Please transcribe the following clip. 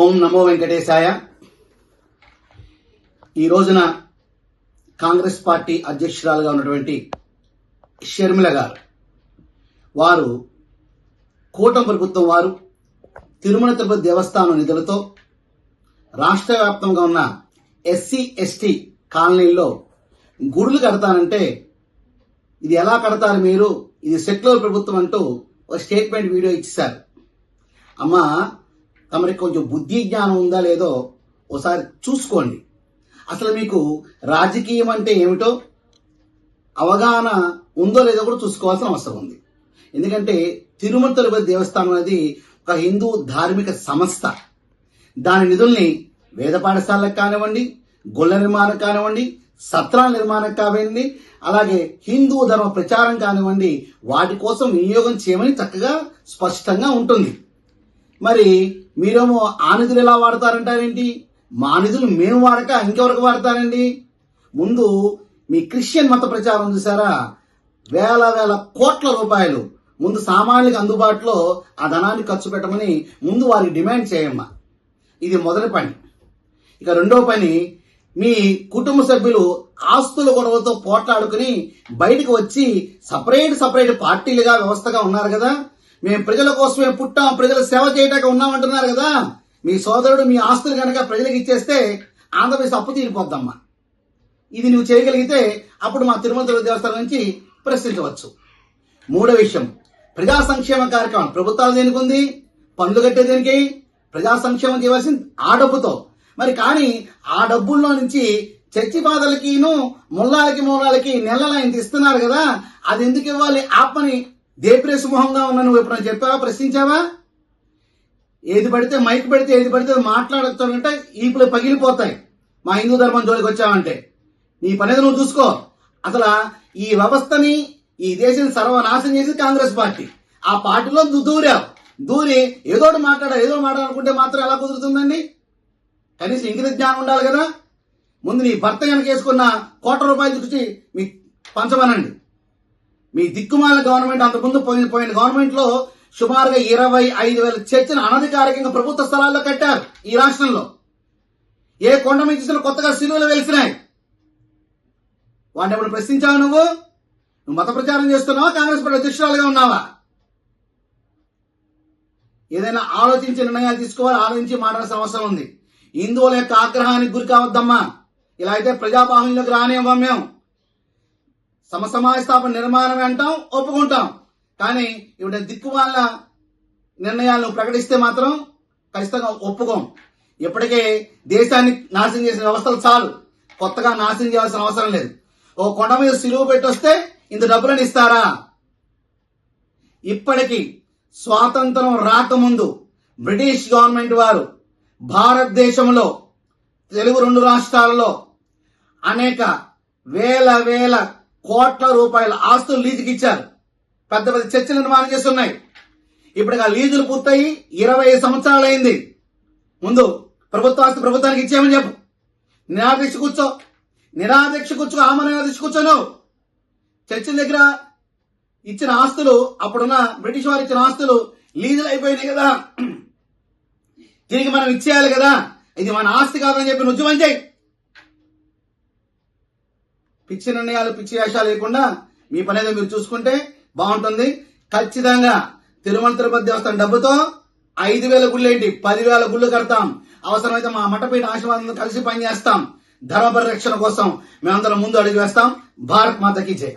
ఓం నమో వెంకటేశాయ. ఈ రోజున కాంగ్రెస్ పార్టీ అధ్యక్షురాలుగా ఉన్నటువంటి షర్మిల గారు వారు కూటమి ప్రభుత్వం వారు తిరుమల తిరుపతి దేవస్థానం నిధులతో రాష్ట్ర వ్యాప్తంగా ఉన్న ఎస్సీ ఎస్టీ కాలనీల్లో గుడులు కడతానంటే ఇది ఎలా కడతారు మీరు? ఇది సెక్యులర్ ప్రభుత్వం అంటూ ఒక స్టేట్మెంట్ వీడియో ఇచ్చేశారు. అమ్మా తమరికి కొంచెం బుద్ధి జ్ఞానం ఉందా లేదో ఒకసారి చూసుకోండి. అసలు మీకు రాజకీయం అంటే ఏమిటో అవగాహన ఉందో లేదో కూడా చూసుకోవాల్సిన అవసరం ఉంది. ఎందుకంటే తిరుమల తిరుపతి దేవస్థానం అనేది ఒక హిందూ ధార్మిక సంస్థ. దాని నిధుల్ని వేద పాఠశాలకు కానివ్వండి గుళ్ళ నిర్మాణం కానివ్వండి సత్రాల నిర్మాణం కానివ్వండి అలాగే హిందూ ధర్మ ప్రచారం కానివ్వండి వాటి కోసం వినియోగం చేయమని చక్కగా స్పష్టంగా ఉంటుంది. మరి మీరేమో ఆ నిధులు ఎలా వాడతారంటారేంటి? మా నిధులు మేము వాడక ఇంకెవరికి వాడతారండి? ముందు మీ క్రిస్టియన్ మత ప్రచారం చూసారా? వేల వేల కోట్ల రూపాయలు ముందు సామాన్యులకు అందుబాటులో ఆ ధనాన్ని ఖర్చు పెట్టమని ముందు వారికి డిమాండ్ చేయమ్మా. ఇది మొదటి పని. ఇక రెండో పని మీ కుటుంబ సభ్యులు ఆస్తుల గొడవతో పోట్లాడుకుని బయటకు వచ్చి సపరేట్ సపరేట్ పార్టీలుగా వ్యవస్థగా ఉన్నారు కదా? మేము ప్రజల కోసమే పుట్టాం ప్రజల సేవ చేయటానికి ఉన్నామంటున్నారు కదా. మీ సోదరుడు మీ ఆస్తులు కనుక ప్రజలకు ఇచ్చేస్తే ఆంధ్రప్రదేశ్ అప్పు తీరిపోద్దమ్మా. ఇది నువ్వు చేయగలిగితే అప్పుడు మా తిరుమల దేవస్థానం నుంచి ప్రశ్నించవచ్చు. మూడో విషయం. ప్రజా సంక్షేమ కార్యక్రమం. ప్రభుత్వాలు దేనికి ఉంది? పనులు కట్టే దేనికి? ప్రజా సంక్షేమం చేయవలసింది ఆ డబ్బుతో. మరి కానీ ఆ డబ్బుల్లో నుంచి చర్చి బాధలకిను ముల్లాలకి మూలాలకి నెలల ఇంత ఇస్తున్నారు కదా. అది ఎందుకు ఇవ్వాలి? ఆత్మని దేప్రేసు సుమోహంగా ఉన్నా నువ్వు ఎప్పుడైనా చెప్పావా? ప్రశ్నించావా? ఏది పడితే మైక్ పెడితే ఏది పడితే అది ఈపులు పగిలిపోతాయి. మా హిందూ ధర్మం జోలికి వచ్చావంటే. నీ పనేది నువ్వు చూసుకో. అసలు ఈ వ్యవస్థని ఈ దేశం సర్వనాశనం చేసి కాంగ్రెస్ పార్టీ. ఆ పార్టీలో దూరావు. దూరి ఏదో మాట్లాడా ఏదో మాట్లాడుకుంటే మాత్రం ఎలా కుదురుతుందండి? కనీసం ఇంగిత జ్ఞానం ఉండాలి కదా? ముందు నీ భర్త కనుక వేసుకున్న కోట్ల రూపాయలు చూసి మీ పంచమనండి. మీ దిక్కుమాల గవర్నమెంట్ అంతకుముందు పోయిన పోయిన గవర్నమెంట్లో సుమారుగా ఇరవై ఐదు వేల చర్చను అనధికారికంగా ప్రభుత్వ స్థలాల్లో కట్టారు ఈ రాష్ట్రంలో. ఏ కొండ మీద చూసినా కొత్తగా సిలువలు వెలిసినాయి. వాడిని ఎప్పుడు ప్రశ్నించావు నువ్వు? నువ్వు మత ప్రచారం చేస్తున్నావా? కాంగ్రెస్ పార్టీ అధ్యక్షురాలుగా ఉన్నావా? ఏదైనా ఆలోచించి నిర్ణయాలు తీసుకోవాలి ఆలోచించి మాట్లాడాల్సిన అవసరం ఉంది. హిందువుల యొక్క ఆగ్రహానికి గురి కావద్దమ్మా. ఇలా అయితే ప్రజాబాహుల్యంలోకి రానివ్వం మేము. సమసమాజ స్థాపన నిర్మాణం అంటాం ఒప్పుకుంటాం. కానీ ఇవిడ దిక్కు వాళ్ళ నిర్ణయాలను ప్రకటిస్తే మాత్రం ఖచ్చితంగా ఒప్పుకోం. ఇప్పటికే దేశాన్ని నాశనం చేసిన వ్యవస్థలు చాలు. కొత్తగా నాశనం చేయాల్సిన అవసరం లేదు. ఓ కొండ మీద సిలువు పెట్టి వస్తే ఇంత డబ్బులను ఇస్తారా? ఇప్పటికీ స్వాతంత్రం రాకముందు బ్రిటిష్ గవర్నమెంట్ వారు భారతదేశంలో తెలుగు రెండు రాష్ట్రాలలో అనేక వేల వేల కోట్ల రూపాయల ఆస్తులు లీజుకి ఇచ్చారు పెద్ద పెద్ద చర్చలు నిర్మాణం చేస్తున్నాయి. ఇప్పుడు ఆ లీజులు పూర్తయి ఇరవై సంవత్సరాలు అయింది. ముందు ప్రభుత్వ ఆస్తి ప్రభుత్వానికి ఇచ్చేయమని చెప్పు. నిరాదీక్ష కూర్చో. నిరాదీక్ష కూర్చో ఆమె నిరాదీక్ష కూర్చోను. చర్చిల దగ్గర ఇచ్చిన ఆస్తులు అప్పుడున్న బ్రిటిష్ వారు ఇచ్చిన ఆస్తులు లీజులు అయిపోయినాయి కదా. తిరిగి మనం ఇచ్చేయాలి కదా. ఇది మన ఆస్తి కాదని చెప్పి నువ్వు చేయి పిచ్చి నిర్ణయాలు పిచ్చి వేషాలు లేకుండా మీ పని ఏదో మీరు చూసుకుంటే బాగుంటుంది. ఖచ్చితంగా తిరుమల తిరుపతి దేవస్థానం డబ్బుతో ఐదు వేల గుళ్ళు ఏంటి పదివేల గుళ్ళు కడతాం. అవసరమైతే మా మఠపీఠ ఆశీర్వాదం కలిసి పనిచేస్తాం. ధర్మ పరిరక్షణ కోసం మేమందరం ముందు అడుగు వేస్తాం. భారత్ మాతకి జై.